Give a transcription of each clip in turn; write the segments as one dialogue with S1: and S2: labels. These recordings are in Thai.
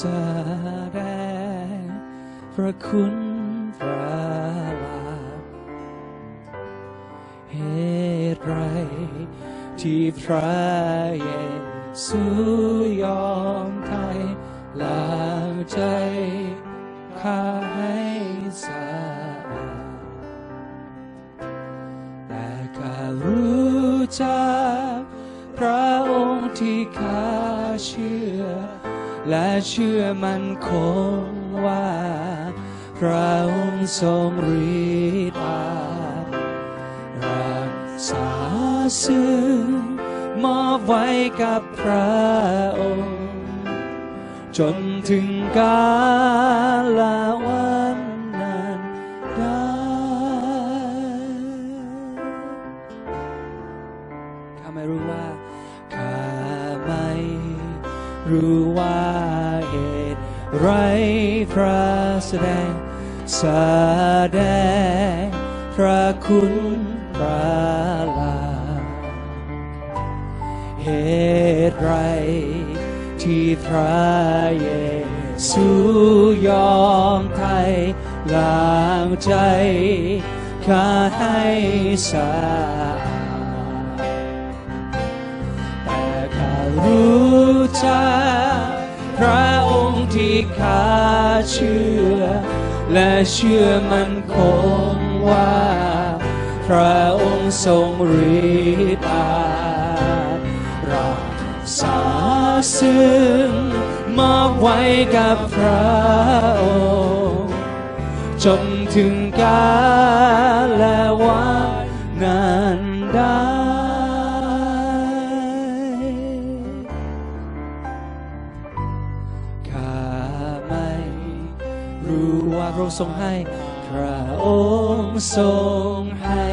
S1: แสดงพระคุณพระลาภเหตุไรที่พระเยซูยอมไทยลางใจข้าให้สะอาดแต่ข้ารู้จักพระองค์ที่ข้าเชื่อ และเชื่อมันคงว่า พระองค์ทรงฤทธิ์อาจรักษาซึ่งมอบไว้กับพระองค์ จนถึงกาลวัน ไรพระแสดงแสดงพระคุณพระลาเหตุไรที่พระเยซูยอมไทยล้างใจข้าให้สะอาดแต่ข้ารู้จักพระ ข้าเชื่อ และเชื่อมันคงว่า พระองค์ทรงฤทธิ์อาจรักษาซึ่งมอบไว้กับพระองค์จนถึงกาลและวันนั้น ว่าพระองค์ทรงให้ พระองค์ทรงให้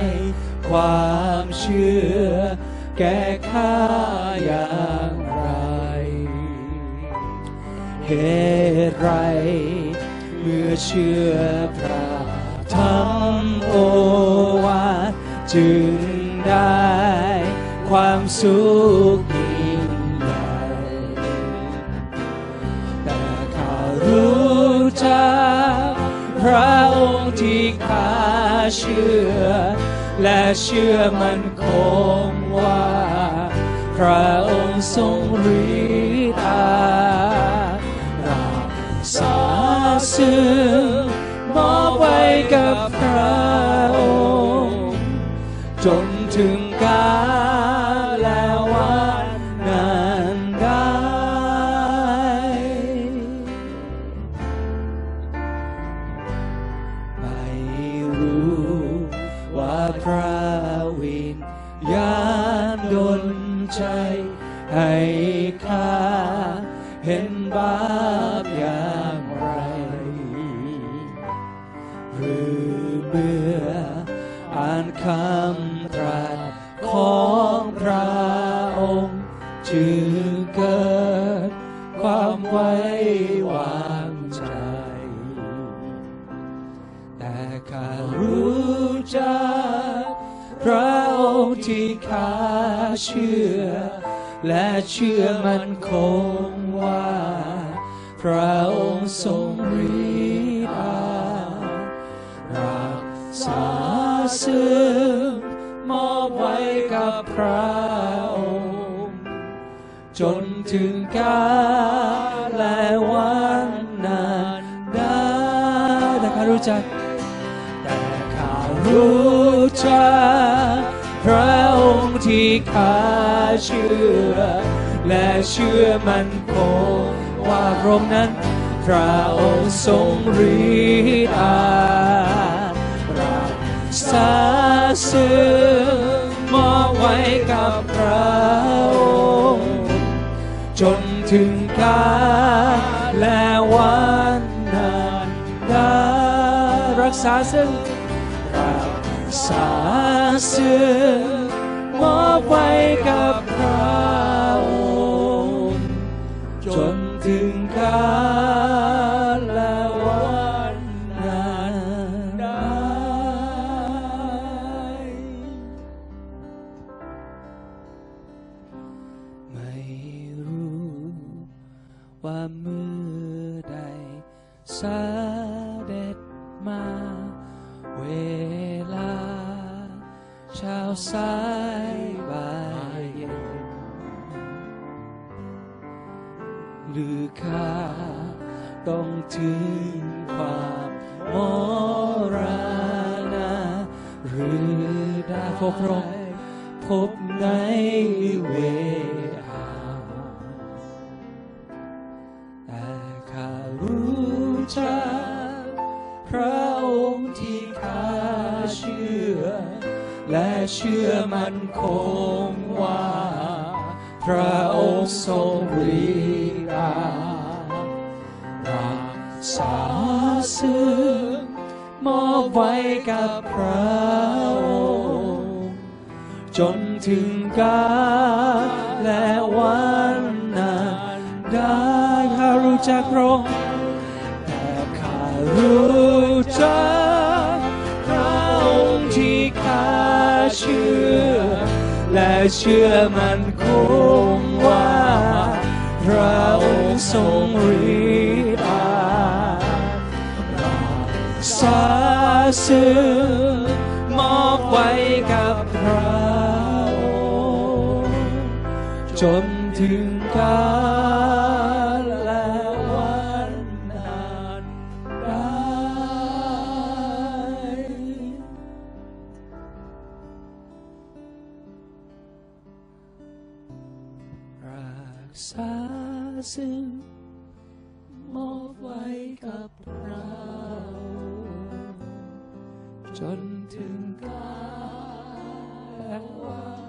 S1: ความเชื่อ แก่ข้าอย่างไร เหตุไร เมื่อเชื่อพระธรรมโอวาทจึงได้ ความสุข ข้าเชื่อ และเชื่อมันคงว่า พระองค์ทรงฤทธาจรักษาซึ่งมอบไว้กับพระองค์ จนถึงกาล พระวิญญาณดลใจ ให้ข้าเห็นบาปอย่างไร หรือเมื่ออ่านคำ ข้ารู้จักพระองค์ที่ข้าเชื่อ และเชื่อมันคงว่า พระองค์ทรงฤทธิ์อารักษาซึ่งมอบไว้กับพระองค์ จนถึงกาลและวันนั้นได้แต่ข้ารู้จัก รู้จักพระองค์ที่ข้าเชื่อ และเชื่อมันคงว่าพระองค์นั้น พระองค์ทรงฤทธิ์อาจรักษาซึ่งมอบไว้กับพระองค์จนถึงกาลและวันนั้นได้รักษาซึ่ง กษาซึ่งมอบไว้กับพระองค์จนถึงกาลและวันนั้นได้
S2: พ
S1: รู้ว่าเมื่อใดสด็ เช้าสายบ่ายเย็นหรือข้าต้องถึงความมรณะหรือได้พบพระองค์พบในเว เชื่อมันคงว่า พระองค์ทรงฤทธิ์รักษาซึ่งมอบไว้กับพระองค์จนถึงกาลและวันนั้นได้ข้ารู้จักพระองค์แต่ข้ารู้จัก เชื่อมันคงว่าพระองค์ทรงฤทธิ์รักษาซึ่งมอบไว้กับพระองค์จนถึงกา ษาซึ่งมอบไว้กับเรา จนถึงกาลวา